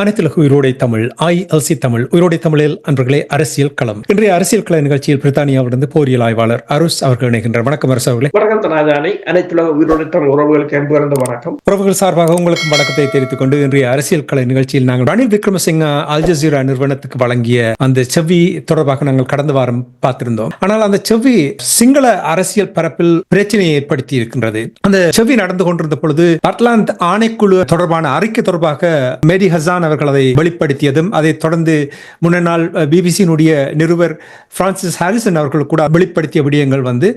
அனைத்துலக உயிரோடை தமிழ் ஐஎல்சி தமிழ் உயிரோடை தமிழில் அன்பர்களே அரசியல் களம். இன்றைய அரசியல் கள நிகழ்ச்சியில் பிரித்தானியாவிலிருந்து போரியல் ஆய்வாளர் அருஸ் அவர்கள் இணைகின்றார் வணக்கம் அரசு அவர்களே. வணக்கம் தனாதானி அனைத்துலக உயிரோடு தமிழ் உறவுகளுக்கு அன்பு கலந்த வணக்கம். உறவுகள் சார்பாக உங்களுக்கும் வணக்கத்தை தெரிவித்துக் கொண்டு இன்றைய அரசியல் கலை நிகழ்ச்சியில் நாங்கள் ரணில் விக்ரமசிங்க அல் ஜசீரா நிறுவனத்துக்கு வழங்கிய அந்த செவ்வி தொடர்பாக நாங்கள் கடந்த வாரம் பார்த்திருந்தோம். ஆனால் அந்த செவ்வி சிங்கள அரசியல் பரப்பில் பிரச்சனையை ஏற்படுத்தி இருக்கின்றது. அந்த செவ்வி நடந்து கொண்டிருந்த பொழுது அட்லாந்த் ஆணைக்குழு தொடர்பான அறிக்கை தொடர்பாக மேரி ஹசான் அவர்கள் அதை வெளிப்படுத்தியதும் அதைத் தொடர்ந்து முன்ன நாள் பிபிசியினுடைய நிருபர் பிரான்சிஸ் ஹாரிசன் அவர்கள் கூட வெளிப்படுத்திய விடயங்கள் வந்து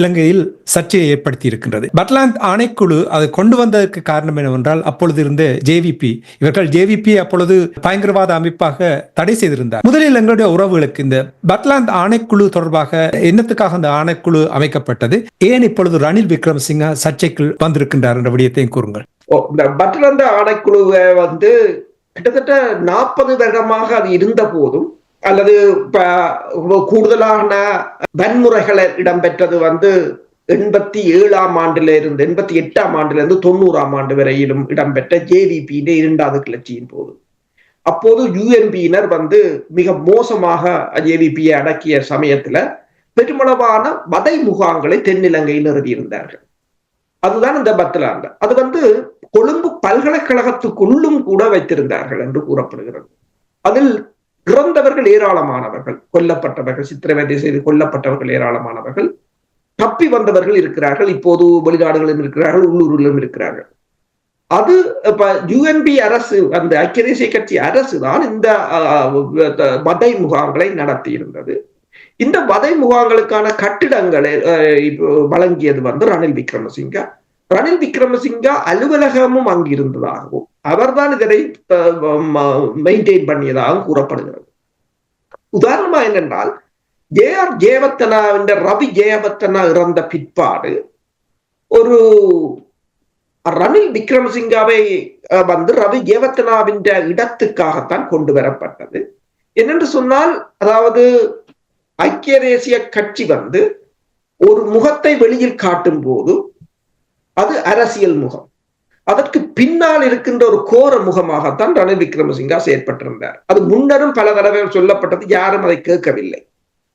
இலங்கையில் சர்ச்சையை ஏற்படுத்தி இருக்கின்றது பட்லாந்த் ஆணைக்குழு அதை கொண்டு வந்ததற்கு காரணம் என்னவென்றால் அப்பொழுது இருந்த ஜேவிபி இவர்கள் ஜேவிபி அப்பொழுது பயங்கரவாத அமைப்பாக தடை செய்திருந்தார். முதலில் எங்களுடைய உறவுகளுக்கு இந்த பட்லாந்த் ஆணைக்குழு தொடர்பாக என்னத்துக்காக அந்த ஆணைக்குழு அமைக்கப்பட்டது? ஏன் இப்பொழுது ரணில் விக்ரமசிங்க சர்ச்சைக்குள் வந்திருக்கின்றார் என்ற விடயத்தையும் கூறுங்கள். பட்லாந்த ஆணைக்குழுவை வந்து கிட்டத்தட்ட நாற்பது வருடமாக அது இருந்த போதும் அல்லது கூடுதலான வன்முறைகளை இடம்பெற்றது வந்து எண்பத்தி ஏழாம் ஆண்டுல இருந்து எண்பத்தி எட்டாம் ஆண்டுல இருந்து தொண்ணூறாம் ஆண்டு வரையிலும் இடம்பெற்ற ஜேவிபியின் இரண்டாவது கிளர்ச்சியின் போது. அப்போது யுஎன்பியினர் வந்து மிக மோசமாக ஜேவிபியை அடக்கிய சமயத்துல பெருமளவான வதை முகாம்களை தென்னிலங்கையில் நிறுவியிருந்தார்கள். அதுதான் இந்த பத்லாந்த அது வந்து கொழும்பு பல்கலைக்கழகத்துக்குள்ளும் கூட வைத்திருந்தார்கள் என்று கூறப்படுகிறது. அதில் இறந்தவர்கள் ஏராளமானவர்கள் கொல்லப்பட்டவர்கள் சித்திரவதை செய்து கொல்லப்பட்டவர்கள் ஏராளமானவர்கள் தப்பி வந்தவர்கள் இருக்கிறார்கள் இப்போது வெளிநாடுகளிலும் இருக்கிறார்கள் உள்ளூரிலும் இருக்கிறார்கள். அது இப்ப யூஎன்பி அரசு அந்த ஐக்கிய தேசிய கட்சி அரசு தான் இந்த மதை முகாம்களை நடத்தி இருந்தது இந்த வதை முகாம்களுக்கான கட்டிடங்களை வழங்கியது வந்து ரணில் விக்ரமசிங்கா. ரணில் விக்ரமசிங்கா அலுவலகமும் அங்கிருந்ததாகவும் அவர்தான் இதனை மெயின்டைன் பண்ணியதாகவும் கூறப்படுகிறது. உதாரணமா என்னென்றால் ஜே ஆர் ஜெயவர்த்தனாவின் ரவி ஜெயவர்த்தனா இறந்த பிற்பாடு ஒரு ரணில் விக்ரமசிங்காவை அஹ், வந்து ரவி ஜெயவர்த்தனாவின் இடத்துக்காகத்தான் கொண்டு வரப்பட்டது. என்னென்று சொன்னால் அதாவது ஐக்கிய தேசிய கட்சி வந்து ஒரு முகத்தை வெளியில் காட்டும் போது அது அரசியல் முகம். அதற்கு பின்னால் இருக்கின்ற ஒரு கோர முகமாகத்தான் ரணில் விக்ரமசிங்கா செயற்பட்டிருந்தார். அது முன்னரும் பல தடவைகள் சொல்லப்பட்டது யாரும் அதை கேட்கவில்லை.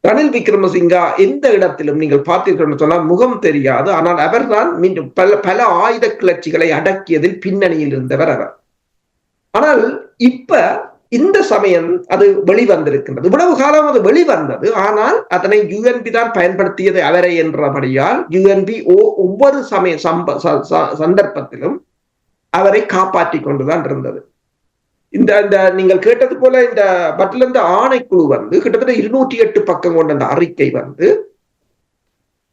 ரணில் விக்ரமசிங்கா எந்த இடத்திலும் நீங்கள் பார்த்தீர்கள் சொன்னால் முகம் தெரியாது. ஆனால் அவர்தான் மீண்டும் பல பல ஆயுத கிளர்ச்சிகளை அடக்கியதில் பின்னணியில் இருந்தவர் அவர். ஆனால் இப்ப இந்த சமயம் அது வெளிவந்திருக்கின்றது. இவ்வளவு காலம் அது வெளிவந்தது. ஆனால் அதனை யுஎன்பி தான் பயன்படுத்தியது அவரை என்றபடியால் யுஎன்பி ஒவ்வொரு சமய சம்ப ச- சந்தர்ப்பத்திலும் அவரை காப்பாற்றி கொண்டுதான் இருந்தது. இந்த இந்த நீங்கள் கேட்டது போல இந்த பட்லந்த ஆணைக்குழு வந்து கிட்டத்தட்ட இருநூற்றி எட்டு பக்கம் கொண்ட அந்த அறிக்கை வந்து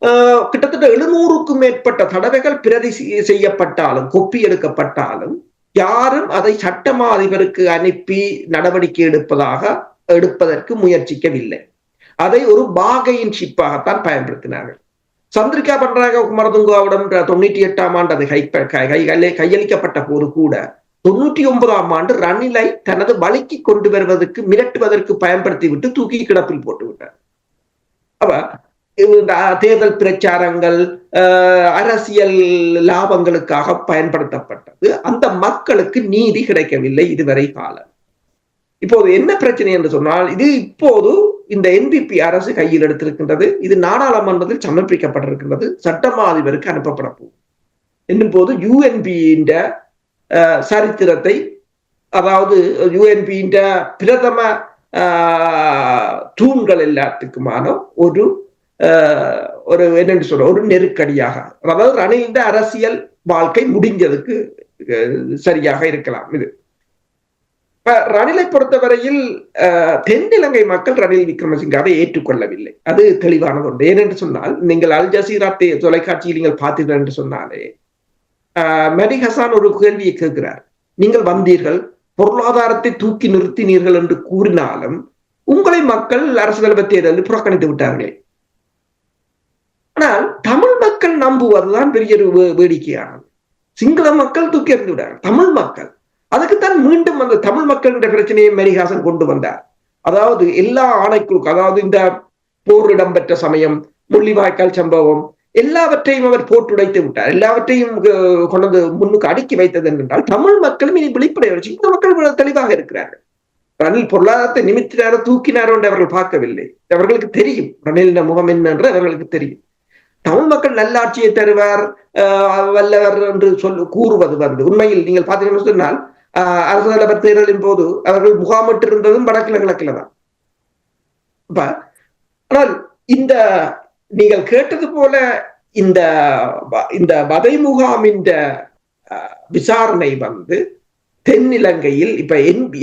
ஆஹ், கிட்டத்தட்ட எழுநூறுக்கும் மேற்பட்ட தடவைகள் பிரதி செய்யப்பட்டாலும் கொப்பி எடுக்கப்பட்டாலும் யாரும் அதை சட்டமா அதிபருக்கு அனுப்பி நடவடிக்கை எடுப்பதாக எடுப்பதற்கு முயற்சிக்கவில்லை. அதை ஒரு பாகையின் ஷிப்பாகத்தான் பயன்படுத்தினார்கள். சந்திரிகா பண்றாங்க குமரதுங்காவிடம் தொண்ணூற்றி எட்டாம் ஆண்டு அது கை கை- கையளிக்கப்பட்ட போது கூட தொண்ணூற்றி ஒன்பதாம் ஆண்டு ரணிலை தனது வழிக்கு கொண்டு வருவதற்கு மிரட்டுவதற்கு பயன்படுத்தி விட்டு தூக்கி கிடப்பில் போட்டு விட்டார் அவ தேர்தல் பிரச்சாரங்கள் அரசியல் லாபங்களுக்காக பயன்படுத்தப்பட்டது. அந்த மக்களுக்கு நீதி கிடைக்கவில்லை இதுவரை காலம். இப்போது என்ன பிரச்சனை என்று சொன்னால் இது இப்போது இந்த என்பிபி அரசு கையில் எடுத்திருக்கின்றது. இது நாடாளுமன்றத்தில் சமர்ப்பிக்கப்பட்டிருக்கின்றது. சட்டமா அதிபருக்கு அனுப்பப்பட போகும் என்னும் போது யூஎன்பியின் சரித்திரத்தை அதாவது யூஎன்பியின் பிரதம ஆஹ், தூண்கள் எல்லாத்துக்குமான ஒரு ஒரு என்னென்று சொல்ற ஒரு நெருக்கடியாக. அதாவது ரணிலின் அரசியல் வாழ்க்கை முடிஞ்சதுக்கு சரியாக இருக்கலாம் இது. இப்ப ரணிலை பொறுத்தவரையில் தென்னிலங்கை மக்கள் ரணில் விக்ரமசிங்காவை ஏற்றுக்கொள்ளவில்லை. அது தெளிவானது ஒன்று. ஏனென்று சொன்னால் நீங்கள் அல் ஜசீரா தொலைக்காட்சியில் நீங்கள் பார்த்தீர்கள் என்று சொன்னாலே அஹ், மெடி ஹசான் ஒரு கேள்வியை கேட்கிறார். நீங்கள் வந்தீர்கள் பொருளாதாரத்தை தூக்கி நிறுத்தினீர்கள் என்று கூறினாலும் உங்களை மக்கள் அரசு தலைவர் தேர்தலில் புறக்கணித்து விட்டார்களே. ஆனால் தமிழ் மக்கள் நம்புவதுதான் பெரிய ஒரு வேடிக்கையானது. சிங்கள மக்கள் தூக்கி எறிந்து விட்டார்கள். தமிழ் மக்கள். அதுக்குத்தான் மீண்டும் அந்த தமிழ் மக்களுடைய பிரச்சனையை மரிகாசன் கொண்டு வந்தார். அதாவது எல்லா ஆணைக்குழு அதாவது இந்த போர் இடம்பெற்ற சமயம் முள்ளிவாய்க்கால் சம்பவம் எல்லாவற்றையும் அவர் போட்டுடைத்து விட்டார். எல்லாவற்றையும் கொண்டு வந்து முன்னுக்கு அடுக்கி வைத்தது என்றால் தமிழ் மக்களும் இனி வெளிப்படைய சிங்கள மக்கள் தெளிவாக இருக்கிறார்கள். ரணில் பொருளாதாரத்தை நிமித்தினாரோ தூக்கினாரோ என்று அவர்கள் பார்க்கவில்லை. அவர்களுக்கு தெரியும் ரணிலின் முகம் என்ன என்று அவர்களுக்கு தெரியும். தமிழ் மக்கள் நல்லாட்சியை தருவார் ஆஹ், வல்லவர் என்று சொல் கூறுவது வந்து. உண்மையில் நீங்கள் பார்த்தீங்கன்னு சொன்னால் ஆஹ், அரசு தலைவர் தேர்தலின் போது அவர்கள் முகாமிட்டிருந்ததும் வடக்கில வடக்கில் கிழக்கில் தான். ஆனால் இந்த நீங்கள் கேட்டது போல இந்த வ- இந்த வதை முகாமின் விசாரணை வந்து தென்னிலங்கையில் இப்ப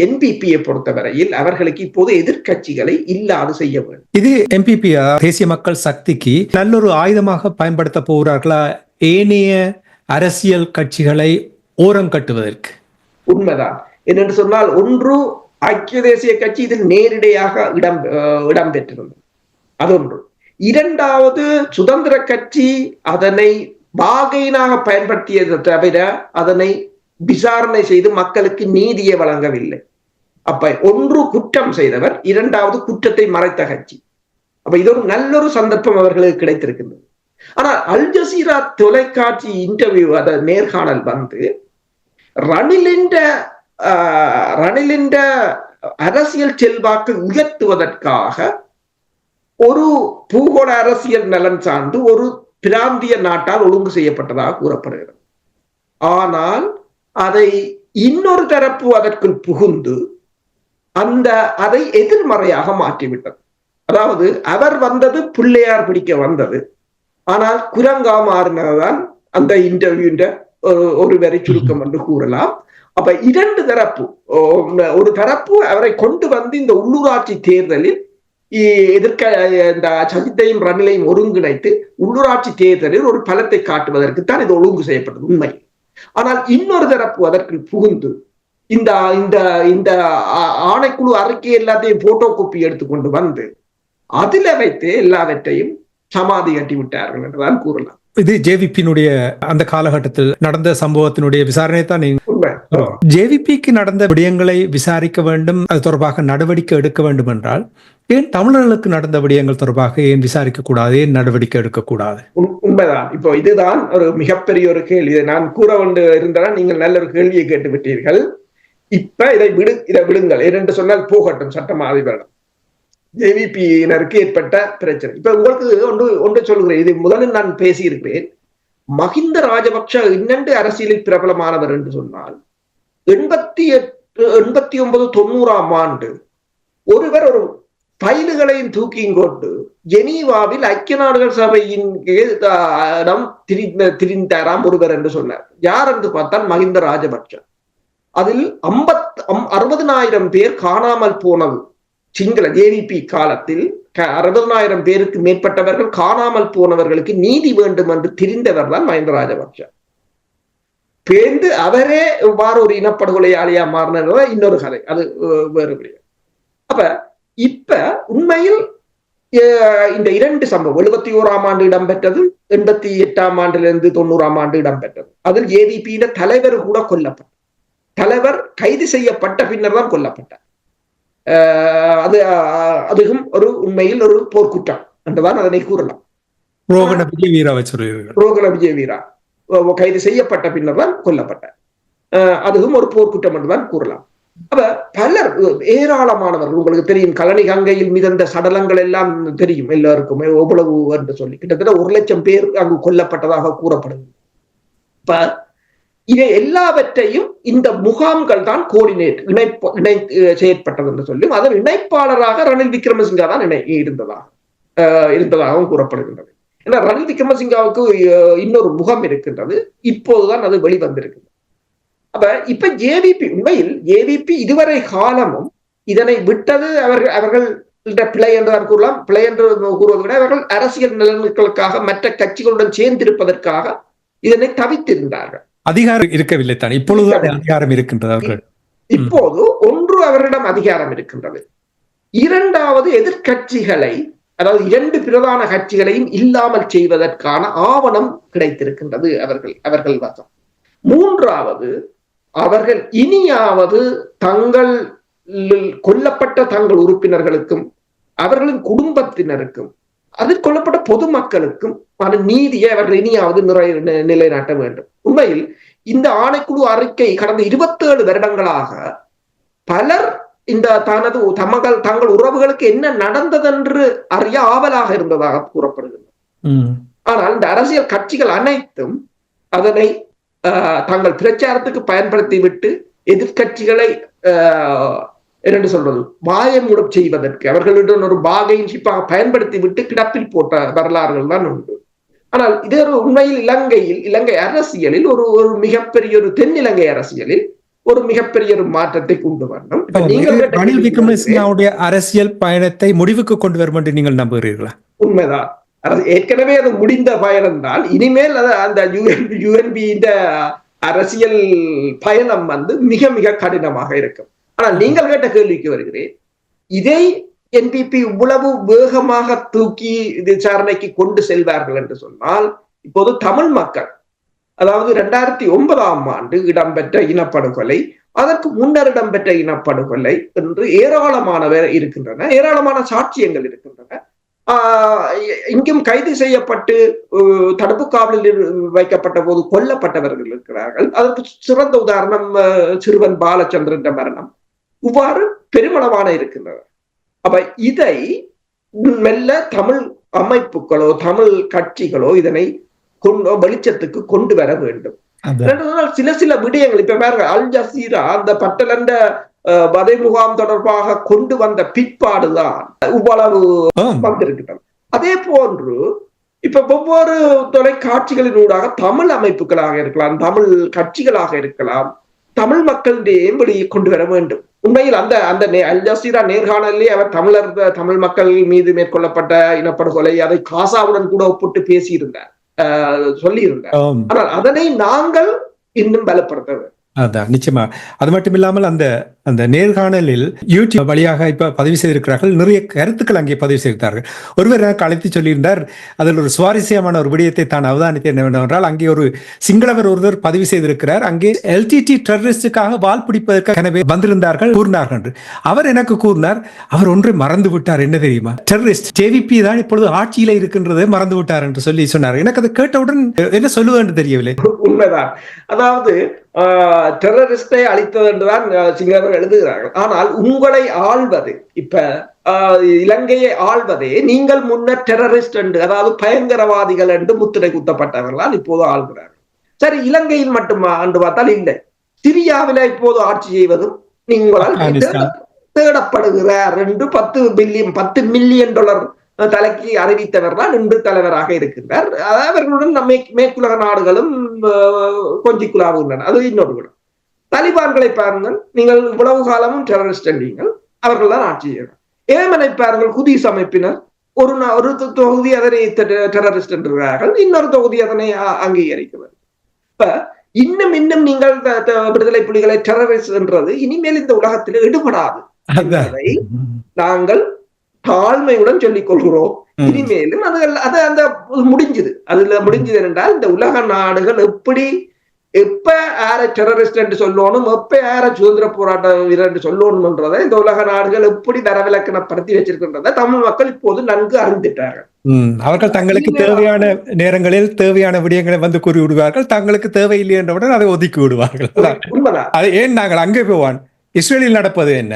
என்பிபியை பொறுத்தவரையில் அவர்களுக்கு இப்போது எதிர்க்கட்சிகளை இல்லாது செய்ய வேண்டும். இது எம்பிபி தேசிய மக்கள் சக்திக்கு நல்லொரு ஆயுதமாக பயன்படுத்த போகிறார்களா? ஏனைய அரசியல் கட்சிகளை ஓரம் கட்டுவதற்கு. உண்மைதான். என்னென்று சொன்னால் ஒன்று ஐக்கிய தேசிய கட்சி இதில் நேரடியாக இடம் அஹ், இடம்பெற்றிருந்தது அதொன்று இரண்டாவது சுதந்திர கட்சி அதனை பாகையினாக பயன்படுத்தியதை தவிர அதனை விசாரணை செய்து மக்களுக்கு நீதியை வழங்கவில்லை. அப்ப ஒன்று குற்றம் செய்தவர் இரண்டாவது குற்றத்தை மறைத்த கட்சி. அப்ப இது ஒரு நல்லொரு சந்தர்ப்பம் அவர்களுக்கு கிடைத்திருக்கின்றது. ஆனால் அல் ஜசீரா தொலைக்காட்சி இன்டர்வியூ அத நேர்காணல் வந்து ரணிலின்ற ஆஹ், ரணிலின்ற அரசியல் செல்வாக்கு உயர்த்துவதற்காக ஒரு பூகோள அரசியல் நலன் சார்ந்து ஒரு பிராந்திய நாட்டால் ஒழுங்கு செய்யப்பட்டதாக கூறப்படுகிறது. ஆனால் அதை இன்னொரு தரப்பு அதற்குள் புகுந்து அந்த அதை எதிர்மறையாக மாற்றிவிட்டது. அதாவது அவர் வந்தது பிள்ளையார் பிடிக்க வந்தது. ஆனால் குரங்கா மாறினதுதான் அந்த இன்டர்வியூன்ற ஒரு- ஒரு சுருக்கம் என்று கூறலாம். அப்ப இரண்டு தரப்பு ஒரு தரப்பு அவரை கொண்டு வந்து இந்த உள்ளூராட்சி தேர்தலில் இ- எதிர்க்க இந்த சஜித்தையும் ரணிலையும் ஒருங்கிணைத்து உள்ளூராட்சி தேர்தலில் ஒரு பலத்தை காட்டுவதற்கு தான் இது ஒழுங்கு செய்யப்பட்டது உண்மை ஆனால் இன்னொரு தரப்பு அதற்கு புகுந்து இந்த இந்த இந்த ஆணைக்குழு அறிக்கை எல்லாத்தையும் போட்டோ காப்பி எடுத்துக்கொண்டு வந்து அதில வைத்து எல்லாவற்றையும் சமாதி கட்டி விட்டார்கள் என்றுதான் கூறலாம். இது ஜேவிபியினுடைய அந்த காலகட்டத்தில் நடந்த சம்பவத்தினுடைய விசாரணை தான் நீங்க ஜேவிபிக்கு நடந்த விடயங்களை விசாரிக்க வேண்டும் அது தொடர்பாக நடவடிக்கை எடுக்க வேண்டும் என்றால் ஏன் தமிழர்களுக்கு நடந்த விடயங்கள் தொடர்பாக ஏன் விசாரிக்க கூடாது ஏன் நடவடிக்கை எடுக்கக்கூடாது? உண்- உண்மைதான். இப்போ இதுதான் ஒரு மிகப்பெரிய ஒரு கேள்வி. இதை நான் கூற வந்து இருந்தால் நீங்கள் நல்ல ஒரு கேள்வியை கேட்டு விட்டீர்கள். இப்ப இதை விடு இதை விடுங்கள். ஏனென்று சொன்னால் போகட்டும் சட்டம் அதிபரிடம். ஜேவிபியினருக்கு ஏற்பட்ட பிரச்சனை. இப்ப உங்களுக்கு ஒன்று ஒன்று சொல்கிறேன். இது முதலில் நான் பேசியிருக்கிறேன். மஹிந்த ராஜபக்ஷ இன்னண்டு அரசியலில் பிரபலமானவர் என்று சொன்னால் எண்பத்தி எட்டு எண்பத்தி ஒன்பது தொண்ணூறாம் ஆண்டு ஒருவர் ஒரு ஃபைல்களையும் தூக்கியும் கொண்டு ஜெனீவாவில் ஐக்கிய நாடுகள் சபையின் கீழ், ஆஹ், இடம் திரிந்த திரிந்தாராம் ஒருவர் என்று சொன்னார். யார் என்று பார்த்தால் மஹிந்த ராஜபக்ஷ. அதில் ஐம்பத் அறுபதனாயிரம் பேர் காணாமல் போனது. சிங்கள ஜேவிபி காலத்தில் அறுபதனாயிரம் பேருக்கு மேற்பட்டவர்கள் காணாமல் போனவர்களுக்கு நீதி வேண்டும் என்று திரிந்தவர் தான் மஹிந்த ராஜபக்ஷ. பேர்ந்து அவரே இவ்வாறு ஒரு இனப்படுகொலையாளியா மாறினது இன்னொரு கதை. அது வேறு அப்ப இப்ப உண்மையில் இந்த இரண்டு சம்பவம் எழுபத்தி ஓராம் ஆண்டு இடம்பெற்றது எண்பத்தி எட்டாம் ஆண்டிலிருந்து தொண்ணூறாம் ஆண்டு இடம்பெற்றது அதில் ஏடிபியில தலைவர் கூட கொல்லப்பட்டார். தலைவர் கைது செய்யப்பட்ட பின்னர் தான் கொல்லப்பட்டார். அது அதுவும் ஒரு உண்மையில் ஒரு போர்க்குற்றம் என்றுதான் அதனை கூறலாம். ரோகண விஜய் வீரா கைது செய்யப்பட்ட பின்னர் தான் கொல்லப்பட்டார். அதுவும் ஒரு போர்க்குற்றம் என்றுதான் கூறலாம். அப்ப பலர் ஏராளமானவர்கள் உங்களுக்கு தெரியும் கலனி கங்கையில் மிதந்த சடலங்கள் எல்லாம் தெரியும் எல்லாருக்கும் எவ்வளவு என்று சொல்லி. கிட்டத்தட்ட ஒரு லட்சம் பேர் அங்கு கொல்லப்பட்டதாக கூறப்படுது. இப்ப இதை எல்லாவற்றையும் இந்த முகாம்கள் தான் கோஆர்டினேட் இணைப்பு இணை செயற்பட்டது என்று சொல்லி அதன் இணைப்பாளராக ரணில் விக்ரமசிங்கா தான் இணை இருந்ததாக அஹ் இருந்ததாகவும் கூறப்படுகின்றது. ஏன்னா ரணில் விக்ரமசிங்காவுக்கு இன்னொரு முகம் இருக்கின்றது. இப்போதுதான் அது வெளிவந்திருக்கிறது அப்ப இப்ப ஜேவிபி உண்மையில் ஜேவிபி இதுவரை காலமும் இதனை விட்டது அவர்கள் அவர்கள் பிழை என்றுதான் கூறலாம். பிழை என்று கூறுவதை விட அவர்கள் அரசியல் நலன்களுக்காக மற்ற கட்சிகளுடன் சேர்ந்திருப்பதற்காக இதனை தவித்திருந்தார்கள். அதிகாரம் இருக்கவில்லை தான். இப்பொழுது அதிகாரம் இருக்கின்றது அவர்கள். இப்போது ஒன்று அவரிடம் அதிகாரம் இருக்கின்றது. இரண்டாவது எதிர்க்கட்சிகளை அதாவது இரண்டு பிரதான கட்சிகளையும் இல்லாமல் செய்வதற்கான ஆவணம் கிடைத்திருக்கின்றது அவர்கள் அவர்கள் வசம். மூன்றாவது அவர்கள் இனியாவது தங்கள் கொல்லப்பட்ட தங்கள் உறுப்பினர்களுக்கும் அவர்களின் குடும்பத்தினருக்கும் அதில் கொல்லப்பட்ட பொதுமக்களுக்கும் நீதியை அவர்கள் இனியாவது நிறை நிலைநாட்ட வேண்டும். உண்மையில் இந்த ஆணைக்குழு அறிக்கை கடந்த இருபத்தேழு வருடங்களாக பலர் இந்த தனது தமகள் தங்கள் உறவுகளுக்கு என்ன நடந்ததென்று அறிய ஆவலாக இருந்ததாக கூறப்படுகிறது. ஆனால் இந்த அரசியல் கட்சிகள் அனைத்தும் அதனை தங்கள் பிரச்சாரத்துக்கு பயன்படுத்தி விட்டு எதிர்கட்சிகளை என்று சொல்றது வாயமூடம் செய்வதற்கு அவர்களிடம் ஒரு பாகைன்ஷிப்பாக பயன்படுத்தி விட்டு கிடப்பில் போட்ட வரலாறுகள் தான் உண்டு. ஆனால் இதே ஒரு உண்மையில் இலங்கையில் இலங்கை அரசியலில் ஒரு ஒரு மிகப்பெரிய ஒரு தென்னிலங்கை அரசியலில் ஒரு மிகப்பெரிய ஒரு மாற்றத்தை கொண்டு வரணும். ரணில் விக்ரமசிங்காவுடைய அரசியல் பயணத்தை முடிவுக்கு கொண்டு வரும் என்று நீங்கள் நம்புகிறீர்களா? உண்மைதான். ஏற்கனவே அது முடிந்த பயணம் தான் இனிமேல் அந்த யுஎன்பி அரசியல் பயணம் வந்து மிக மிக கடினமாக இருக்கும். ஆனால் நீங்கள் கேட்ட கேள்விக்கு வருகிறேன். இதை என்பிபி இவ்வளவு வேகமாக தூக்கி விசாரணைக்கு கொண்டு செல்வார்கள் என்று சொன்னால் இப்போது தமிழ் மக்கள் அதாவது இரண்டாயிரத்தி ஒன்பதாம் ஆண்டு இடம்பெற்ற இனப்படுகொலை அதற்கு முன்னர் இடம்பெற்ற இனப்படுகொலை என்று ஏராளமானவர் இருக்கின்றன ஏராளமான சாட்சியங்கள் இருக்கின்றன. இங்கும் கைது செய்யப்பட்டு தடுப்பு காவலில் வைக்கப்பட்ட போது கொல்லப்பட்டவர்கள் இருக்கிறார்கள். அதற்கு சிறந்த உதாரணம் சிறுவன் பாலச்சந்திரன் மரணம். இவ்வாறு பெருமளவான இருக்கின்றன. அப்ப இதை மெல்ல தமிழ் அமைப்புகளோ தமிழ் கட்சிகளோ இதனை கொண்டு வெளிச்சத்துக்கு கொண்டு வர வேண்டும். சில சில விடயங்கள் இப்ப பாருங்க அல் ஜசீரா அந்த பட்டலண்ட வதை முகாம் தொடர்பாக கொண்டு வந்த பிற்பாடுதான் இவ்வளவு வந்திருக்கின்றன அதே போன்று இப்ப ஒவ்வொரு தொலைக்காட்சிகளின் ஊடாக தமிழ் அமைப்புகளாக இருக்கலாம் தமிழ் கட்சிகளாக இருக்கலாம் தமிழ் மக்களிடையே வெளியே கொண்டு வர வேண்டும் உண்மையில் அந்த அந்த அல் ஜசீரா நேர்காணலே அவர் தமிழர் தமிழ் மக்கள் மீது மேற்கொள்ளப்பட்ட இனப்படுகொலை அதை காசாவுடன் கூட ஒப்பிட்டு பேசியிருந்தார் சொல்லியிருந்தார் ஆனால் அதனை நாங்கள் இன்னும் பலப்படுத்த வேண்டும் அதான் நிச்சயமா. அது மட்டும் இல்லாமல் அந்த அந்த நேர்காணலில் யூடியூப் வழியாக இப்ப பதிவு செய்திருக்கிறார்கள். நிறைய கருத்துக்கள் அங்கே பதிவு செய்திருக்கிறார்கள். ஒருவர் எனக்கு அழைத்து சொல்லியிருந்தார் அதில் ஒரு சுவாரஸ்யமான ஒரு விடயத்தை தான் அவதானித்தேன் என்னவென்றால் அங்கே ஒரு சிங்களவர் ஒருவர் பதிவு செய்திருக்கிறார். அங்கே எல்டிடி டெரரிஸ்டுக்காக வால் பிடிப்பதற்காக வந்திருந்தார்கள் கூறினார்கள் என்று. அவர் எனக்கு கூறினார் அவர் ஒன்று மறந்து விட்டார் என்ன தெரியுமா? டெரரிஸ்ட் ஜேவிபி தான் இப்பொழுது ஆட்சியில இருக்கின்றது மறந்து விட்டார் என்று சொல்லி சொன்னார். எனக்கு அதை கேட்டவுடன் என்ன சொல்லுவேன் தெரியவில்லை. உண்மைதான். அதாவது டெரரிஸ்டை அழித்தது என்றுதான் சிங்களர்கள் எழுதுகிறார்கள். ஆனால் உங்களை ஆள்வது இப்ப இலங்கையை ஆள்வதே நீங்கள் முன்னர் டெரரிஸ்ட் என்று அதாவது பயங்கரவாதிகள் என்று முத்திரை குத்தப்பட்டவர்களால் இப்போது ஆள்கிறார்கள். சரி இலங்கையில் மட்டும்? என்று பார்த்தால் இல்லை. சிரியாவில இப்போது ஆட்சி செய்வதும் நீங்களால் தேடப்படுகிறார் என்று பத்து பில்லியன் பத்து மில்லியன் டாலர் தலைக்கு அறிவித்தவர் தான் இன்று தலைவராக இருக்கின்றார். அவர்களுடன் நம்ம மேற்குலக நாடுகளும் கொஞ்சி குழாவுகின்றன அது இன்னொரு குணம் தாலிபான்களை பாருங்கள். நீங்கள் இவ்வளவு காலமும் டெரரிஸ்ட் நீங்கள் அவர்கள் தான் ஆட்சி செய்யணும் ஏமனை பாருங்கள் குதீஸ் அமைப்பினர். ஒரு ஒரு தொகுதி அதனை டெரரிஸ்ட் என்றார்கள் இன்னொரு தொகுதி அதனை அங்கீகரிக்கிறது. இப்ப இன்னும் இன்னும் நீங்கள் விடுதலை புலிகளை டெரரிஸ்ட் என்றது இனிமேல் இந்த உலகத்தில் எடுபடாது. நாங்கள் தாழ்மையுடன் சொல்லிக் கொள்கிறோம் இனிமேலும் அது அது அந்த முடிஞ்சது. அதுல முடிஞ்சது என்றால் இந்த உலக நாடுகள் எப்படி எப்ப யார டெரரிஸ்ட் என்று சொல்லணும் எப்ப யார சுதந்திர போராட்ட வீரர் என்று சொல்லணும்ன்றதை இந்த உலக நாடுகள் எப்படி தரவிலக்கணப்படுத்தி வச்சிருக்கின்றத தமிழ் மக்கள் இப்போது நன்கு அறிந்துட்டார்கள். அவர்கள் தங்களுக்கு தேவையான நேரங்களில் தேவையான விடயங்களை வந்து கூறி விடுவார்கள் தங்களுக்கு தேவையில்லை என்றவுடன் அதை ஒதுக்கி விடுவார்கள். அது ஏன் நாங்கள் அங்கே போவான்? இஸ்ரேலில் நடப்பது என்ன?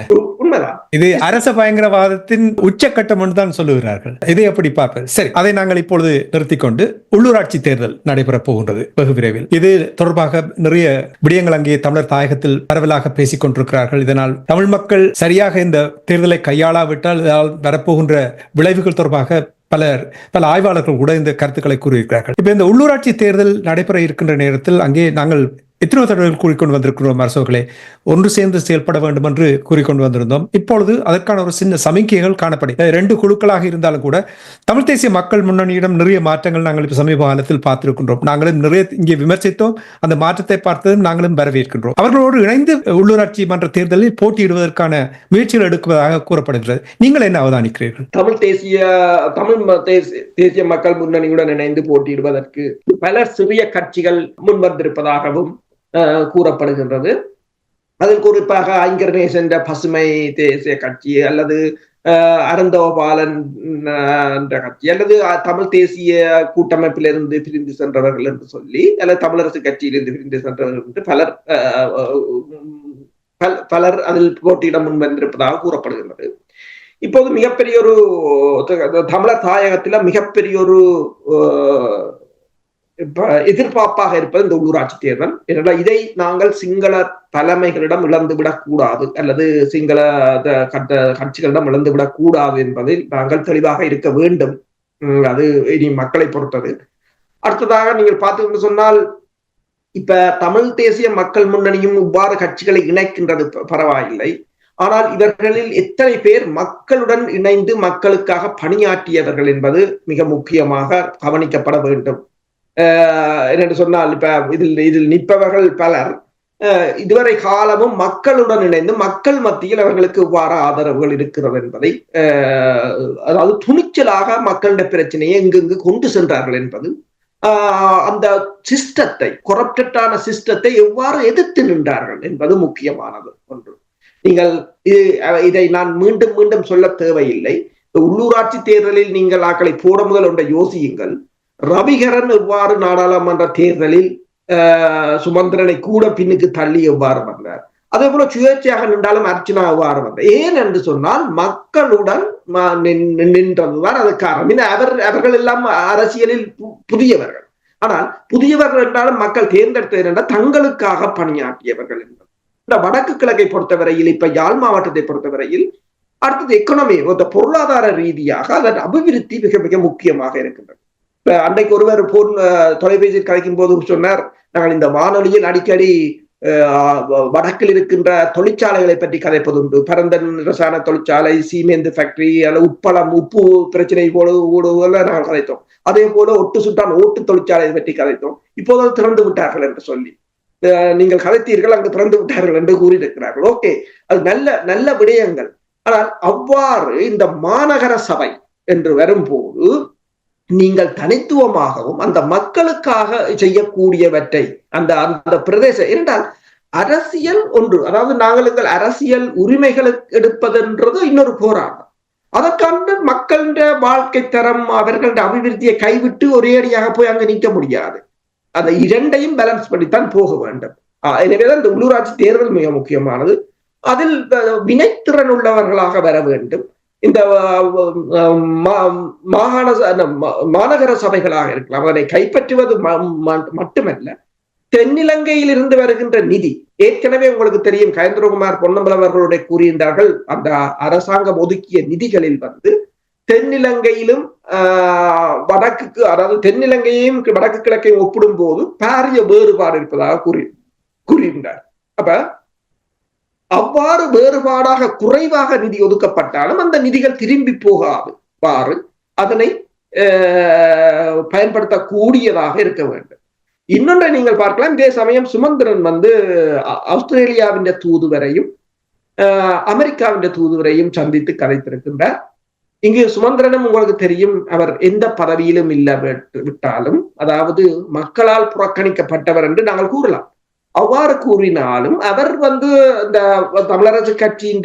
இது அரச பயங்கரவாதத்தின் உச்சக்கட்டம் என்று தான் சொல்லுகிறார்கள். இதை எப்படி பார்ப்பது? சரி அதை நாங்கள் இப்பொழுது நிறுத்தி கொண்டு உள்ளூராட்சி தேர்தல் நடைபெறப் போகின்றது. வெகு விரைவில். இது தொடர்பாக நிறைய விடயங்கள் அங்கே தமிழர் தாயகத்தில் பரவலாக பேசிக் கொண்டிருக்கிறார்கள். இதனால் தமிழ் மக்கள் சரியாக இந்த தேர்தலை கையாளாவிட்டால் இதனால் வரப்போகின்ற விளைவுகள் தொடர்பாக பலர் பல ஆய்வாளர்கள் கூட இந்த கருத்துக்களை கூறியிருக்கிறார்கள். இப்ப இந்த உள்ளூராட்சி தேர்தல் நடைபெற இருக்கின்ற நேரத்தில் அங்கே நாங்கள் எத்தனை தடவைகள் கூறிக்கொண்டு வந்திருக்கிறோம் அரசோகளே ஒன்று சேர்ந்து செயல்பட வேண்டும் என்று கூறிக்கொண்டு வந்திருந்தோம். இப்பொழுது அதற்கான ஒரு சின்ன சமிக்கைகள் காணப்படும் ரெண்டு குழுக்களாக இருந்தாலும் கூட தமிழ் தேசிய மக்கள் முன்னணியிடம் நிறைய மாற்றங்கள் நாங்கள் இப்போ சமீப காலத்தில் பார்த்திருக்கின்றோம். நாங்களும் நிறைய இங்கே விமர்சித்தோம். அந்த மாற்றத்தை பார்த்ததும் நாங்களும் வரவேற்கின்றோம். அவர்களோடு இணைந்து உள்ளூராட்சி மன்ற தேர்தலில் போட்டியிடுவதற்கான முயற்சிகள் எடுக்குவதாக கூறப்படுகிறது. நீங்கள் என்ன அவதானிக்கிறீர்கள்? தமிழ் தேசிய தமிழ் ம- தேசிய தேசிய மக்கள் முன்னணியுடன் இணைந்து போட்டியிடுவதற்கு பல சிறிய கட்சிகள் முன்வந்திருப்பதாகவும் கூறப்படுகின்றது. அதில் குறிப்பாக ஐங்கரநேச என்ற பசுமை தேசிய கட்சி அல்லது அருந்தோபாலன் என்ற கட்சி அல்லது தமிழ் தேசிய கூட்டமைப்பிலிருந்து பிரிந்து சென்றவர்கள் என்று சொல்லி அல்லது தமிழரசு கட்சியிலிருந்து பிரிந்து சென்றவர்கள் என்று பலர் அஹ், பல- பலர் அதில் போட்டியிட முன்வந்திருப்பதாக கூறப்படுகின்றது. இப்போது மிகப்பெரிய ஒரு தமிழர் தாயகத்தில் மிகப்பெரிய ஒரு அஹ், எதிர்பார்ப்பாக இருப்பது இந்த உள்ளூராட்சி தேர்தல். ஏனென்றால் இதை நாங்கள் சிங்கள தலைமைகளிடம் இழந்துவிடக் கூடாது அல்லது சிங்கள கட்சிகளிடம் இழந்துவிடக் கூடாது என்பதில் நாங்கள் தெளிவாக இருக்க வேண்டும். அது இனி மக்களை பொறுத்தது. அடுத்ததாக நீங்கள் பார்த்தீங்கன்னு சொன்னால் இப்ப தமிழ் தேசிய மக்கள் முன்னணியும் இவ்வாறு கட்சிகளை இணைக்கின்றது ப- பரவாயில்லை. ஆனால் இவர்களில் எத்தனை பேர் மக்களுடன் இணைந்து மக்களுக்காக பணியாற்றியவர்கள் என்பது மிக முக்கியமாக கவனிக்கப்பட வேண்டும். என்னென்று சொன்னால் இப்ப இதில் இதில் நிற்பவர்கள் பலர் அஹ் இதுவரை காலமும் மக்களுடன் இணைந்து மக்கள் மத்தியில் அவர்களுக்கு இவ்வாறு ஆதரவுகள் இருக்கிறது என்பதை அதாவது துணிச்சலாக மக்களிட பிரச்சனையை எங்கெங்கு கொண்டு சென்றார்கள் என்பது ஆஹ் அந்த சிஸ்டத்தை கொரப்டட்டான சிஸ்டத்தை எவ்வாறு எதிர்த்து நின்றார்கள் என்பது முக்கியமானது ஒன்று. நீங்கள் இது அஹ் இதை நான் மீண்டும் மீண்டும் சொல்ல தேவையில்லை. உள்ளூராட்சி தேர்தலில் நீங்கள் ஆக்களை போட முதல் ஒன்றை யோசியுங்கள். ரவிகரன் எவ்வாறு நாடாளுமன்ற தேர்தலில் சுமந்திரனை கூட பின்னுக்கு தள்ளி எவ்வாறு வந்தார்? அதே போல சுயேட்சையாக நின்றாலும் அர்ச்சனா எவ்வாறு வந்தார்? ஏன் என்று சொன்னால் மக்களுடன் நின்றதுதான் அது காரணம். அவர் அவர்கள் எல்லாம் அரசியலில் புதியவர்கள். ஆனால் புதியவர்கள் என்றாலும் மக்கள் தேர்ந்தெடுத்தது என்றால் தங்களுக்காக பணியாற்றியவர்கள் என்பது. இந்த வடக்கு கிழக்கை பொறுத்தவரையில் இப்ப யாழ் மாவட்டத்தை பொறுத்தவரையில் அடுத்தது எக்கனமி பொருளாதார ரீதியாக அதன் அபிவிருத்தி மிக மிக முக்கியமாக இருக்கின்றது. அன்றைக்கு ஒருவர் போன் தொலைபேசியில் கலைக்கும் போது சொன்னார் நாங்கள் இந்த வானொலியில் அடிக்கடி அஹ், வடக்கில் இருக்கின்ற தொழிற்சாலைகளை பற்றி கதைப்பது உண்டு. பரந்தன் ரசாயன தொழிற்சாலை சீமேந்து ஃபேக்டரி அல்ல உப்பளம் உப்பு பிரச்சனை போல ஊடுவல நாங்கள் கதைத்தோம். அதே போல ஒட்டு சுட்டான் ஓட்டு தொழிற்சாலையை பற்றி கதைத்தோம். இப்போது திறந்து விட்டார்கள் என்று சொல்லி அஹ், நீங்கள் கதைத்தீர்கள் அங்கு திறந்து விட்டார்கள் என்று கூறியிருக்கிறார்கள். ஓகே அது நல்ல நல்ல விடயங்கள். ஆனால் அவ்வாறு இந்த மாநகர சபை என்று வரும்போது நீங்கள் தனித்துவமாகவும் அந்த மக்களுக்காக செய்யக்கூடியவற்றை அந்த அந்த பிரதேச என்றால் அரசியல் ஒன்று அதாவது நாங்கள் எங்கள் அரசியல் உரிமைகளை எடுப்பதென்றது இன்னொரு போராட்டம். அதற்கான மக்களுடைய வாழ்க்கை தரம் அவர்களுடைய அபிவிருத்தியை கைவிட்டு ஒரே அடியாக போய் அங்கே நிற்க முடியாது. அந்த இரண்டையும் பேலன்ஸ் பண்ணித்தான் போக வேண்டும். ஆஹ் எனவேதான் இந்த உள்ளூராட்சி தேர்தல் மிக முக்கியமானது. அதில் வினைத்திறன் உள்ளவர்களாக வர வேண்டும். இந்த மாகாண மாநகர சபைகளாக இருக்கலாம். அதனை கைப்பற்றுவது மட்டுமல்ல தென்னிலங்கையில் இருந்து வருகின்ற நிதி ஏற்கனவே உங்களுக்கு தெரியும் கயந்திரகுமார் பொன்னம்பலம் அவர்களுடைய கூறியிருந்தார்கள் அந்த அரசாங்கம் ஒதுக்கிய நிதிகளில் வந்து தென்னிலங்கையிலும் ஆஹ், வடக்குக்கு அதாவது தென்னிலங்கையையும் வடக்கு கிழக்கையும் ஒப்பிடும் போது பாரிய வேறுபாடு இருப்பதாக கூறி கூறியிருந்தார். அப்ப அவ்வாறு வேறுபாடாக குறைவாக நிதி ஒதுக்கப்பட்டாலும் அந்த நிதிகள் திரும்பி போகாது. பாரு அதனை அஹ், பயன்படுத்தக்கூடியதாக இருக்க வேண்டும். இன்னொன்றை நீங்கள் பார்க்கலாம். இதே சமயம் சுமந்திரன் வந்து ஆஸ்திரேலியாவின் தூதுவரையும் அஹ், அமெரிக்காவின் தூதுவரையும் சந்தித்து கதைத்திருக்கின்றார். இங்கு சுமந்திரனும் உங்களுக்கு தெரியும் அவர் எந்த பதவியிலும் இல்ல விட்டு- விட்டாலும் அதாவது மக்களால் புறக்கணிக்கப்பட்டவர் என்று நாங்கள் கூறலாம். அவ்வாறு கூறினாலும் அவர் வந்து இந்த தமிழரசு கட்சியின்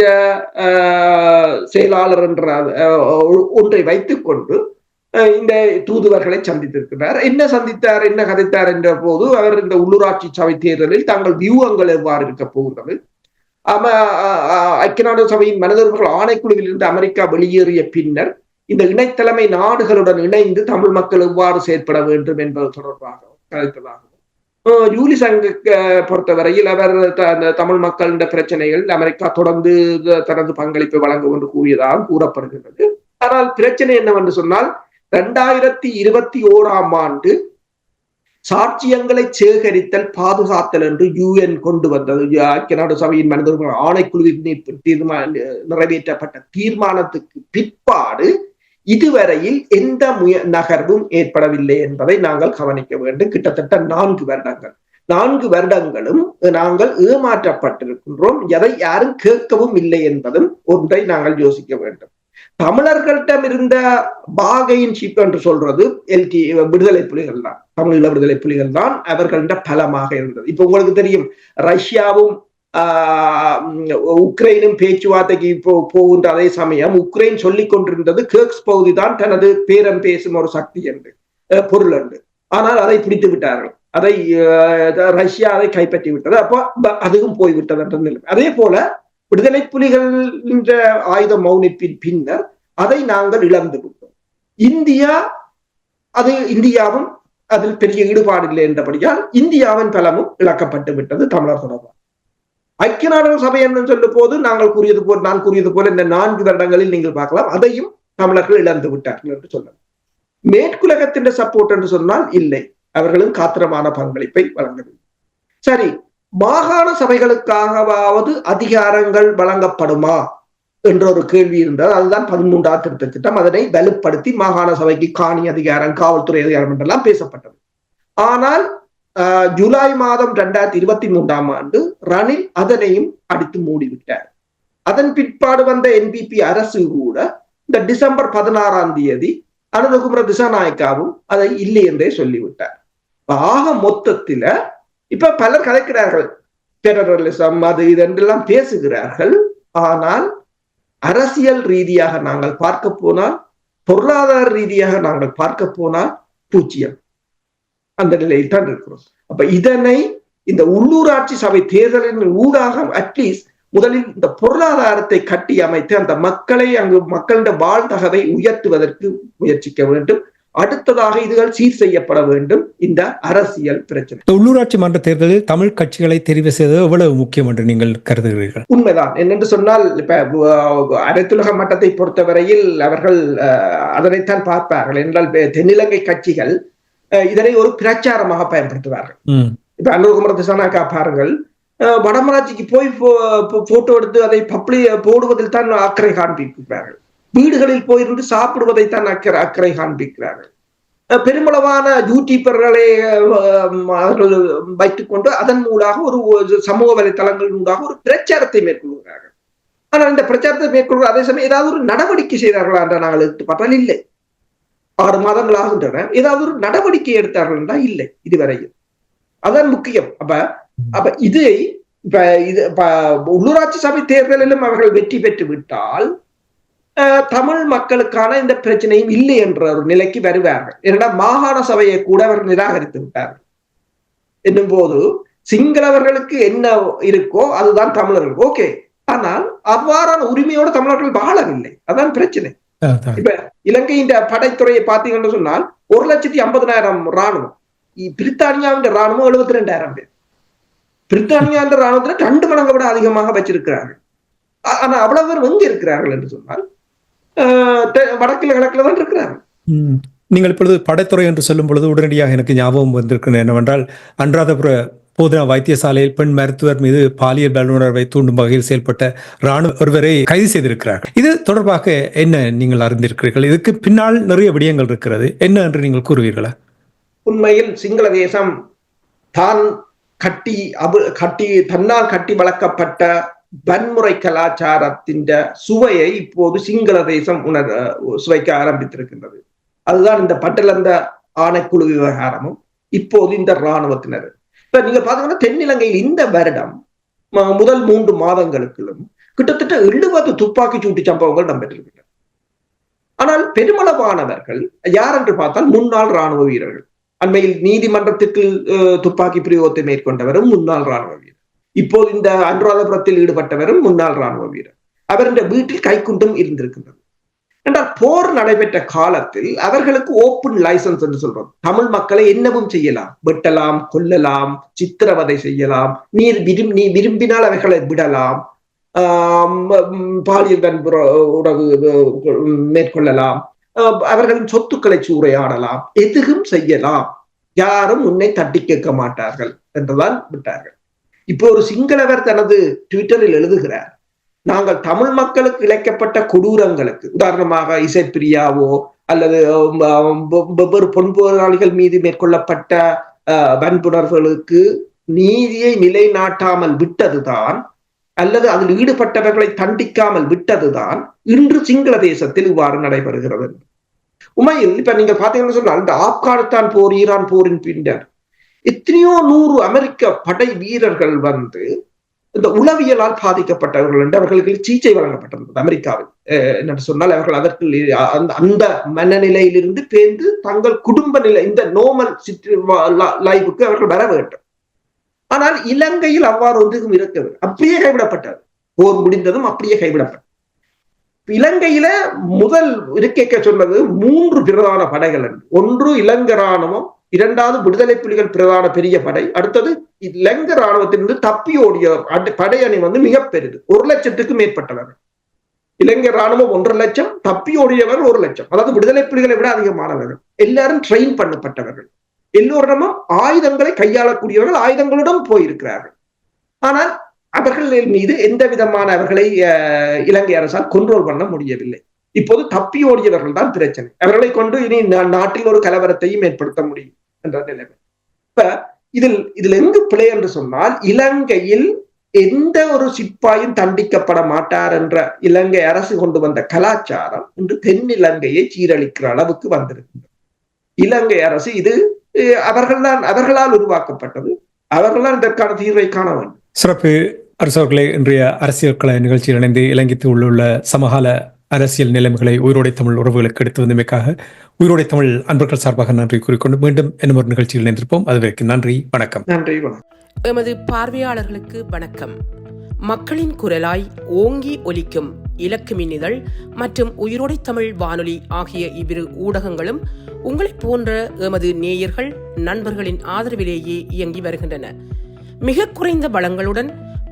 செயலாளர் என்ற அஹ், ஒன்றை வைத்துக்கொண்டு அஹ், இந்த தூதுவர்களை சந்தித்திருக்கிறார். என்ன சந்தித்தார் என்ன கதைத்தார் என்ற போது அவர் இந்த உள்ளூராட்சி சபை தேர்தலில் தங்கள் வியூகங்கள் எவ்வாறு இருக்க போகிறது அஹ், அஹ், ஐக்கிய நாடு சபையின் மனிதர்கள் ஆணைக்குழுவில் இருந்து அமெரிக்கா வெளியேறிய பின்னர் இந்த இணைத்தலைமை நாடுகளுடன் இணைந்து தமிழ் மக்கள் எவ்வாறு செயற்பட வேண்டும் என்பது தொடர்பாக கதைத்ததாகும் ஜூலி சங்க பொறுத்தவரையில் அவர் அந்த தமிழ் மக்களின் பிரச்சனைகள் அமெரிக்கா தொடர்ந்து தனது பங்களிப்பை வழங்கும் என்று கூறியதாக கூறப்படுகின்றது. ஆனால் பிரச்சனை என்னவென்று சொன்னால் இரண்டாயிரத்தி இருபத்தி ஓராம் ஆண்டு சாட்சியங்களை சேகரித்தல் பாதுகாத்தல் என்று யுஎன் கொண்டு வந்தது. ஐக்கிய நாடு சபையின் மனித ஆணைக்குழுவின் தீர்மான நிறைவேற்றப்பட்ட தீர்மானத்துக்கு பிற்பாடு இதுவரையில் எந்த முய நகர்வும் ஏற்படவில்லை என்பதை நாங்கள் கவனிக்க வேண்டும். கிட்டத்தட்ட நான்கு வருடங்கள். நான்கு வருடங்களும் நாங்கள் ஏமாற்றப்பட்டிருக்கின்றோம். எதை யாரும் கேட்கவும் இல்லை என்பதும் ஒன்றை நாங்கள் யோசிக்க வேண்டும். தமிழர்களிடம் இருந்த பாகையின் ஷிப் என்று சொல்றது எல்டி விடுதலை புலிகள் தான். தமிழீழ விடுதலை புலிகள் தான் அவர்களிட பலமாக இருந்தது. இப்ப உங்களுக்கு தெரியும் ரஷ்யாவும் உக்ரைனும் பேச்சுவார்த்தைக்கு இப்போ போகின்ற அதே சமயம் உக்ரைன் சொல்லிக் கொண்டிருந்தது கேக்ஸ் பகுதி தான் தனது பேரம் பேசும் ஒரு சக்தி என்று பொருள் என்று ஆனால் அதை பிடித்து விட்டார்கள் அதை ரஷ்யா அதை கைப்பற்றி விட்டது அப்போ அதுவும் போய்விட்டது என்ற நிலைமை அதே போல விடுதலை புலிகள் என்ற ஆயுத மௌனிப்பின் பின்னர் அதை நாங்கள் இழந்து விட்டோம் இந்தியா அது இந்தியாவும் அதில் பெரிய ஈடுபாடு இல்லை என்றபடியால் இந்தியாவின் பலமும் இழக்கப்பட்டு விட்டது தமிழர் தொடர்பாக ஐக்கிய நாடுகள் சபை என்று சொல்லும் போது நாங்கள் கூறியது போல் நான் கூறியது போல இந்த நான்கு வருடங்களில் நீங்கள் பார்க்கலாம். அதையும் தமிழர்கள் இழந்து விட்டார்கள் என்று சொல்லலாம். மேற்குலகத்தின் சப்போர்ட் என்று சொன்னால் இல்லை. அவர்களும் காத்திரமான பங்களிப்பை வழங்கவில்லை. சரி மாகாண சபைகளுக்காகவாவது அதிகாரங்கள் வழங்கப்படுமா என்ற ஒரு கேள்வி இருந்தால் அதுதான் பதிமூன்றாம் திருத்த திட்டம் அதனை வலுப்படுத்தி மாகாண சபைக்கு காணி அதிகாரம் காவல்துறை அதிகாரம் என்றெல்லாம் பேசப்பட்டது. ஆனால் ஜூலை மாதம் இரண்டாயிரத்தி இருபத்தி மூன்றாம் ஆண்டு ரணில் அதனையும் அடித்து மூடிவிட்டார் அதன் பிற்பாடு வந்த என்பிபி அரசு கூட இந்த டிசம்பர் பதினாறாம் தேதி அனுரகுமர திசாநாயக்காவும் அதை இல்லை என்றே சொல்லிவிட்டார் ஆக மொத்தத்துல இப்ப பலர் கலைக்கிறார்கள் டெரரிசம் அது இதென்றெல்லாம் பேசுகிறார்கள் ஆனால் அரசியல் ரீதியாக நாங்கள் பார்க்க போனால் பொருளாதார ரீதியாக நாங்கள் பார்க்க போனால் பூஜ்ஜியம் அந்த நிலையில் தான் இருக்கிறோம். அப்ப இதனை இந்த உள்ளூராட்சி சபை தேர்தலின் ஊடாக அட்லீஸ்ட் முதலில் இந்த பொருளாதாரத்தை கட்டி அமைத்து அந்த மக்களை அங்கு மக்களின் வாழ்தகவை உயர்த்துவதற்கு முயற்சிக்க வேண்டும். அடுத்ததாக இதுகள் சீர் செய்யப்பட வேண்டும். இந்த அரசியல் பிரச்சனை. உள்ளூராட்சி மன்ற தேர்தலில் தமிழ் கட்சிகளை தெரிவு செய்தது எவ்வளவு முக்கியம் என்று நீங்கள் கருதுகிறீர்கள்? உண்மைதான். என்னென்று சொன்னால் இப்ப அனைத்துலக மட்டத்தை பொறுத்தவரையில் அவர்கள் அதனைத்தான் பார்ப்பார்கள். என்றால் தென்னிலங்கை கட்சிகள் இதனை ஒரு பிரச்சாரமாக பயன்படுத்துவார்கள். இப்ப அனுகுமர திசானாக்கா பாருங்கள். வடமராட்சிக்கு போய் போட்டோ எடுத்து அதை பப்ளி போடுவதில் தான் அக்கறை காண்பிக்கிறார்கள். வீடுகளில் போயிருந்து சாப்பிடுவதை தான் அக்கறை அக்கறை காண்பிக்கிறார்கள். பெருமளவான யூடியூபர்களை அவர்கள் வைத்துக் கொண்டு அதன் மூலமாக ஒரு சமூக வலைத்தளங்கள் மூலமாக ஒரு பிரச்சாரத்தை மேற்கொள்கிறார்கள். ஆனால் இந்த பிரச்சாரத்தை மேற்கொள்கிற அதே சமயம் ஏதாவது ஒரு நடவடிக்கை செய்தார்களா என்ற நாங்கள் எடுத்து பார்த்தால் இல்லை. ஆறு மாதங்கள் ஆகின்றன. ஏதாவது ஒரு நடவடிக்கை எடுத்தார்கள் இல்லை இதுவரையில். அதான் முக்கியம். அப்ப அப்ப இதை இப்ப இது உள்ளூராட்சி சபை தேர்தலிலும் அவர்கள் வெற்றி பெற்று விட்டால் தமிழ் மக்களுக்கான இந்த பிரச்சனையும் இல்லை என்ற ஒரு நிலைக்கு வருவார்கள். ஏன்னா மாகாண சபையை கூட அவர் நிராகரித்து விட்டார்கள். என்னும் போது சிங்களவர்களுக்கு என்ன இருக்கோ அதுதான் தமிழர்கள். ஓகே. ஆனால் அவ்வாறான உரிமையோடு தமிழர்கள் வாழவில்லை. அதான் பிரச்சனை. இப்ப இலங்கையின் படைத்துறையை பார்த்தீங்கன்னு சொன்னால் ஒரு லட்சத்தி ஐம்பதனாயிரம் ராணுவம் பிரித்தானியாவின் ராணுவம் எழுபத்தி ரெண்டாயிரம் பேர். பிரித்தானியா என்ற ராணுவத்துல ரெண்டு மடங்கை விட அதிகமாக வச்சிருக்கிறார்கள். ஆனா அவ்வளவு பேர் எங்க இருக்கிறார்கள் என்று சொன்னால் வடக்கில் கிழக்குல தான் இருக்கிறார்கள். நீங்கள் இப்பொழுது படைத்துறை என்று சொல்லும் பொழுது உடனடியாக எனக்கு ஞாபகம் வந்திருக்கிறது என்னவென்றால் அன்றாதபுர போதனா வைத்தியசாலையில் பெண் மருத்துவர் மீது பாலியல் வல்லுணர்வை தூண்டும் வகையில் செயல்பட்ட ராணுவ ஒருவரை கைது செய்திருக்கிறார். இது தொடர்பாக என்ன நீங்கள் அறிந்திருக்கிறீர்கள்? இதுக்கு பின்னால் நிறைய விடயங்கள் இருக்கிறது. என்ன என்று நீங்கள் கூறுவீர்களா? உண்மையில் சிங்கள தேசம் தான் கட்டி அபு கட்டி தன்னால் கட்டி வளர்க்கப்பட்ட வன்முறை கலாச்சாரத்தின் சுவையை இப்போது சிங்கள தேசம் உணர் சுவைக்க ஆரம்பித்திருக்கின்றது. அதுதான் இந்த பட்டலந்த ஆணைக்குழு விவகாரமும் இப்போது இந்த இராணுவத்தினர். இப்ப நீங்க பாத்தீங்கன்னா தென்னிலங்கையில் இந்த வருடம் முதல் மூன்று மாதங்களுக்கும் கிட்டத்தட்ட எழுபது துப்பாக்கி சூட்டு சம்பவங்கள் இடம்பெற்றிருக்கின்றன. ஆனால் பெருமளவானவர்கள் யார் என்று பார்த்தால் முன்னாள் ராணுவ வீரர்கள். அண்மையில் நீதிமன்றத்திற்கு துப்பாக்கி பிரயோகத்தை மேற்கொண்டவரும் முன்னாள் ராணுவ வீரர். இப்போது இந்த அனுராதபுரத்தில் ஈடுபட்டவரும் முன்னாள் ராணுவ வீரர். அவருடைய வீட்டில் கைக்குண்டும் இருந்திருக்கின்றது என்றால் போர் நடைபெற்ற காலத்தில் அவர்களுக்கு ஓப்பன் லைசன்ஸ் என்று சொல்றோம். தமிழ் மக்களை என்னவும் செய்யலாம். வெட்டலாம் கொல்லலாம் சித்திரவதை செய்யலாம். நீர் விரும் நீ விரும்பினால் அவைகளை விடலாம். பாலியல் வன்புற உறவு மேற்கொள்ளலாம். அவர்களின் சொத்துக்களை சூறையாடலாம். எதுவும் செய்யலாம். யாரும் உன்னை தட்டி கேட்க மாட்டார்கள். என்றுதான் விட்டார்கள். இப்போ ஒரு சிங்களவர் தனது ட்விட்டரில் எழுதுகிறார். நாங்கள் தமிழ் மக்களுக்கு இழைக்கப்பட்ட கொடூரங்களுக்கு உதாரணமாக இசைப்பிரியாவோ அல்லது வெவ்வேறு பொன்போராளிகள் மீது மேற்கொள்ளப்பட்ட வன்புணர்வுகளுக்கு நீதியை நிலைநாட்டாமல் விட்டதுதான் அல்லது அதில் ஈடுபட்டவர்களை தண்டிக்காமல் விட்டதுதான் இன்று சிங்கள தேசத்தில் இவ்வாறு நடைபெறுகிறது. உண்மையில் இப்ப நீங்க பாத்தீங்கன்னு சொன்னால் இந்த ஆப்கானிஸ்தான் போர் ஈரான் போரின் பின்னர் எத்தனையோ நூறு அமெரிக்க படை வீரர்கள் வந்து இந்த உளவியலால் பாதிக்கப்பட்டவர்கள் என்று அவர்களுக்கு சிகிச்சை வழங்கப்பட்டிருந்தது அமெரிக்காவில். அஹ் சொன்னால் அவர்கள் அதற்கு அந்த அந்த மனநிலையிலிருந்து பேர்ந்து தங்கள் குடும்ப நிலை இந்த நோமல் லைஃபுக்கு அவர்கள் வர வேண்டும். ஆனால் இலங்கையில் அவ்வாறு ஒன்றுக்கும் இருக்கவில்லை. அப்படியே கைவிடப்பட்டது. போர் முடிந்ததும் அப்படியே கைவிடப்பட்டது. இலங்கையில முதல் இருக்க சொன்னது மூன்று பிரதான படைகள் ஒன்று இலங்கை ராணுவம் இரண்டாவது விடுதலை புலிகள் பிரதான பெரிய படை. அடுத்தது இலங்கை இராணுவத்திலிருந்து தப்பி ஓடிய படை படையணி வந்து மிக பெரிது. ஒரு லட்சத்துக்கு மேற்பட்டவர். இலங்கை ராணுவம் ஒன்றரை லட்சம் தப்பி ஓடியவர் ஒரு லட்சம். அதாவது விடுதலை புலிகளை விட அதிகமானவர்கள். எல்லாரும் ட்ரெயின் பண்ணப்பட்டவர்கள். எல்லோரிடமும் ஆயுதங்களை கையாளக்கூடியவர்கள் ஆயுதங்களுடன் போயிருக்கிறார்கள். ஆனால் அவர்கள் மீது எந்த விதமான அவர்களை அஹ், இலங்கை அரசால் கண்ட்ரோல் பண்ண முடியவில்லை. இப்போது தப்பி ஓடியவர்கள் தான் பிரச்சனை. அவர்களை கொண்டு இனி நாட்டில் ஒரு கலவரத்தையும் ஏற்படுத்த முடியும். என்ற நிலைமை. இப்ப இதில் இதில் எங்கு பிழை என்று சொன்னால் இலங்கையில் எந்த ஒரு சிப்பாயும் தண்டிக்கப்பட மாட்டார் என்ற இலங்கை அரசு கொண்டு வந்த கலாச்சாரம் இன்று தென்னிலங்கையை சீரழிக்கிற அளவுக்கு வந்திருக்கின்றது இலங்கை அரசு இது அஹ், அவர்கள்தான் அவர்களால் உருவாக்கப்பட்டது. அவர்கள்தான் இதற்கான தீர்வை காண வேண்டும். சிறப்பு. அரசவர்களே இன்றைய அரசியல் கலை நிகழ்ச்சியில் இணைந்து இலங்கைக்கு உள்ள சமகால அரசியல் நிலைமைகளை உயிரோடை தமிழ் உறவுகளுக்கு எடுத்து வந்தமைக்காக உயிரோடை தமிழ் அன்பர்கள் சார்பாக நன்றி கூறிக்கொண்டு மீண்டும் இன்னும் ஒரு நிகழ்ச்சியில் இணைந்திருப்போம். அதுவரைக்கும் நன்றி வணக்கம். நன்றி வணக்கம். எமது பார்வையாளர்களுக்கு வணக்கம். மக்களின் குரலாய் ஓங்கி ஒலிக்கும் இலக்கு மின்னிதழ் மற்றும் உயிரோடை தமிழ் வானொலி ஆகிய இவ்விரு ஊடகங்களும் உங்களைப் போன்ற எமது நேயர்கள் நண்பர்களின் ஆதரவிலேயே இயங்கி வருகின்றன. மிக குறைந்த வளங்களுடன்